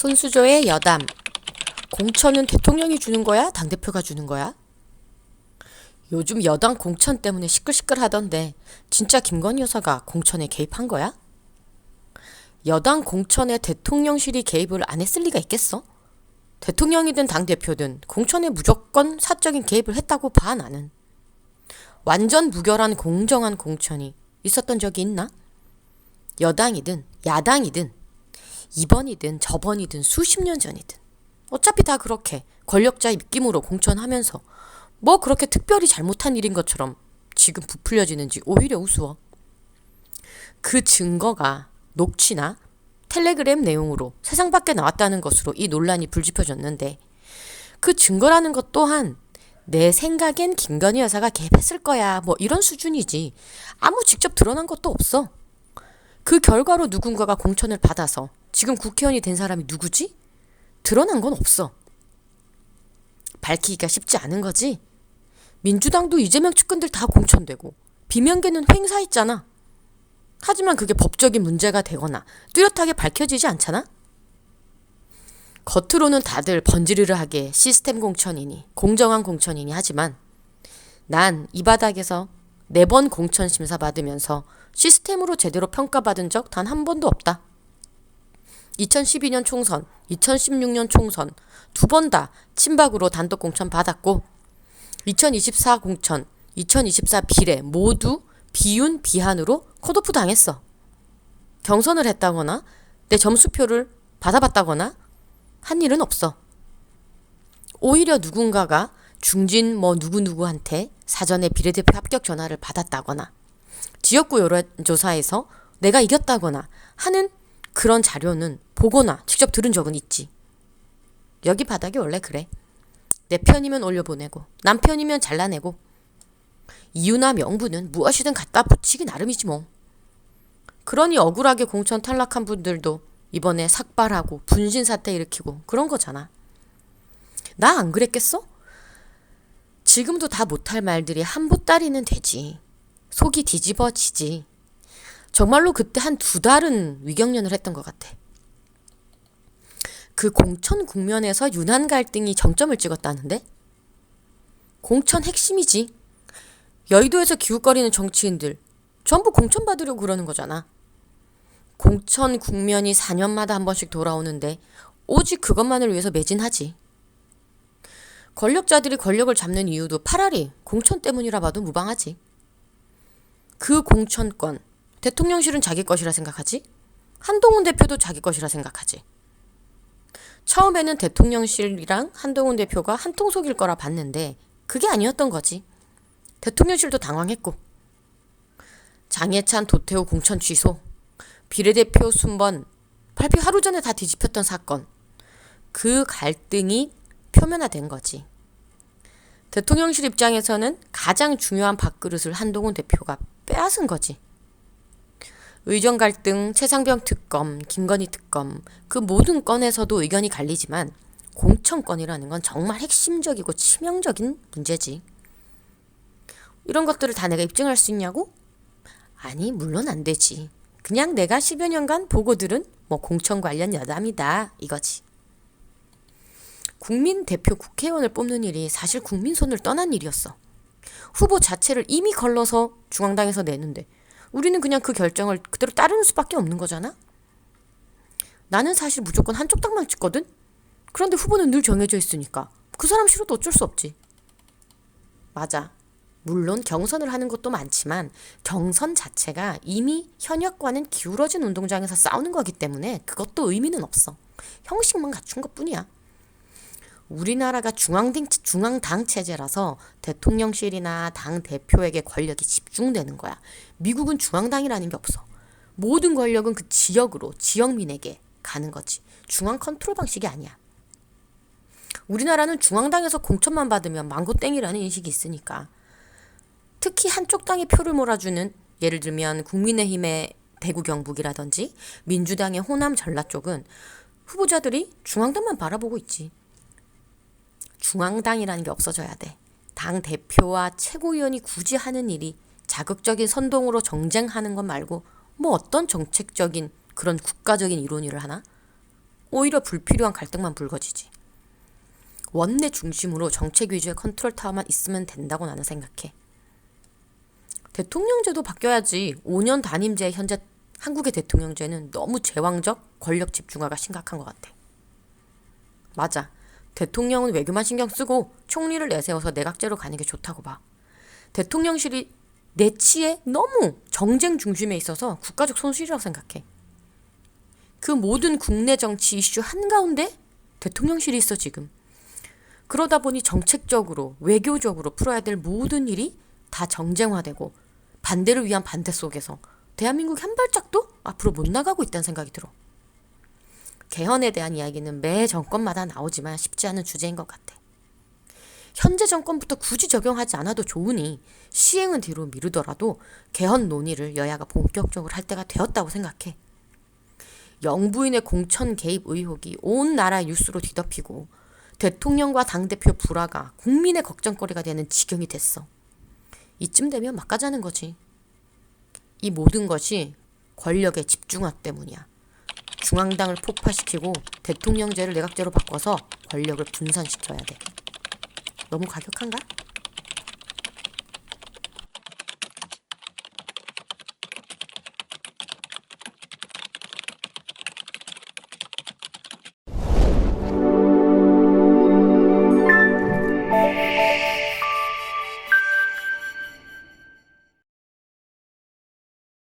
손수조의 여담. 공천은 대통령이 주는 거야? 당대표가 주는 거야? 요즘 여당 공천 때문에 시끌시끌 하던데 진짜 김건희 여사가 공천에 개입한 거야? 여당 공천에 대통령실이 개입을 안 했을 리가 있겠어? 대통령이든 당대표든 공천에 무조건 사적인 개입을 했다고 봐 나는. 완전 무결한 공정한 공천이 있었던 적이 있나? 여당이든 야당이든 이번이든 저번이든 수십 년 전이든 어차피 다 그렇게 권력자의 입김으로 공천하면서 뭐 그렇게 특별히 잘못한 일인 것처럼 지금 부풀려지는지 오히려 우스워. 그 증거가 녹취나 텔레그램 내용으로 세상 밖에 나왔다는 것으로 이 논란이 불지펴졌는데 그 증거라는 것 또한 내 생각엔 김건희 여사가 개입했을 거야 뭐 이런 수준이지 아무 직접 드러난 것도 없어. 그 결과로 누군가가 공천을 받아서 지금 국회의원이 된 사람이 누구지? 드러난 건 없어. 밝히기가 쉽지 않은 거지. 민주당도 이재명 측근들 다 공천되고 비명계는 횡사했잖아. 하지만 그게 법적인 문제가 되거나 뚜렷하게 밝혀지지 않잖아? 겉으로는 다들 번지르르 하게 시스템 공천이니 공정한 공천이니 하지만 난 이 바닥에서 네 번 공천 심사 받으면서 시스템으로 제대로 평가받은 적 단 한 번도 없다. 2012년 총선, 2016년 총선 두 번 다 친박으로 단독 공천 받았고 2024 공천, 2024 비례 모두 비윤 비한으로 컷오프 당했어. 경선을 했다거나 내 점수표를 받아봤다거나 한 일은 없어. 오히려 누군가가 중진 뭐 누구누구한테 사전에 비례대표 합격 전화를 받았다거나 지역구 여론조사에서 내가 이겼다거나 하는 그런 자료는 보거나 직접 들은 적은 있지. 여기 바닥이 원래 그래. 내 편이면 올려보내고 남 편이면 잘라내고 이유나 명분은 무엇이든 갖다 붙이기 나름이지 뭐. 그러니 억울하게 공천 탈락한 분들도 이번에 삭발하고 분신 사태 일으키고 그런 거잖아. 나 안 그랬겠어? 지금도 다 못할 말들이 한 보따리는 되지. 속이 뒤집어지지. 정말로 그때 한 두 달은 위경련을 했던 것 같아. 그 공천 국면에서 유난 갈등이 정점을 찍었다는데? 공천 핵심이지. 여의도에서 기웃거리는 정치인들 전부 공천 받으려고 그러는 거잖아. 공천 국면이 4년마다 한 번씩 돌아오는데 오직 그것만을 위해서 매진하지. 권력자들이 권력을 잡는 이유도 파라리 공천 때문이라 봐도 무방하지. 그 공천권 대통령실은 자기 것이라 생각하지? 한동훈 대표도 자기 것이라 생각하지. 처음에는 대통령실이랑 한동훈 대표가 한 통속일 거라 봤는데 그게 아니었던 거지. 대통령실도 당황했고. 장해찬 도태우 공천 취소, 비례대표 순번 발표 하루 전에 다 뒤집혔던 사건. 그 갈등이 표면화된 거지. 대통령실 입장에서는 가장 중요한 밥그릇을 한동훈 대표가 빼앗은 거지. 의정 갈등, 최상병 특검, 김건희 특검 그 모든 건에서도 의견이 갈리지만 공천권이라는 건 정말 핵심적이고 치명적인 문제지. 이런 것들을 다 내가 입증할 수 있냐고? 아니, 물론 안 되지. 그냥 내가 10여 년간 보고 들은 뭐 공천 관련 여담이다 이거지. 국민 대표 국회의원을 뽑는 일이 사실 국민 손을 떠난 일이었어. 후보 자체를 이미 걸러서 중앙당에서 내는데 우리는 그냥 그 결정을 그대로 따르는 수밖에 없는 거잖아. 나는 사실 무조건 한쪽 당만 찍거든. 그런데 후보는 늘 정해져 있으니까 그 사람 싫어도 어쩔 수 없지. 맞아. 물론 경선을 하는 것도 많지만 경선 자체가 이미 현역과는 기울어진 운동장에서 싸우는 거기 때문에 그것도 의미는 없어. 형식만 갖춘 것 뿐이야. 우리나라가 중앙당, 중앙당 체제라서 대통령실이나 당 대표에게 권력이 집중되는 거야. 미국은 중앙당이라는 게 없어. 모든 권력은 그 지역으로 지역민에게 가는 거지. 중앙 컨트롤 방식이 아니야. 우리나라는 중앙당에서 공천만 받으면 망고땡이라는 인식이 있으니까. 특히 한쪽 당의 표를 몰아주는 예를 들면 국민의힘의 대구 경북이라든지 민주당의 호남 전라 쪽은 후보자들이 중앙당만 바라보고 있지. 중앙당이라는 게 없어져야 돼. 당 대표와 최고위원이 굳이 하는 일이 자극적인 선동으로 정쟁하는 것 말고 뭐 어떤 정책적인 그런 국가적인 이론을 하나? 오히려 불필요한 갈등만 불거지지. 원내 중심으로 정책 위주의 컨트롤 타워만 있으면 된다고 나는 생각해. 대통령제도 바뀌어야지. 5년 단임제 현재 한국의 대통령제는 너무 제왕적 권력 집중화가 심각한 것 같아. 맞아. 대통령은 외교만 신경 쓰고 총리를 내세워서 내각제로 가는 게 좋다고 봐. 대통령실이 내치에 너무 정쟁 중심에 있어서 국가적 손실이라고 생각해. 그 모든 국내 정치 이슈 한가운데 대통령실이 있어 지금. 그러다 보니 정책적으로 외교적으로 풀어야 될 모든 일이 다 정쟁화되고 반대를 위한 반대 속에서 대한민국이 한 발짝도 앞으로 못 나가고 있다는 생각이 들어. 개헌에 대한 이야기는 매 정권마다 나오지만 쉽지 않은 주제인 것 같아. 현재 정권부터 굳이 적용하지 않아도 좋으니 시행은 뒤로 미루더라도 개헌 논의를 여야가 본격적으로 할 때가 되었다고 생각해. 영부인의 공천 개입 의혹이 온 나라 뉴스로 뒤덮이고 대통령과 당대표 불화가 국민의 걱정거리가 되는 지경이 됐어. 이쯤 되면 막가자는 거지. 이 모든 것이 권력의 집중화 때문이야. 중앙당을 폭파시키고 대통령제를 내각제로 바꿔서 권력을 분산시켜야 돼. 너무 과격한가?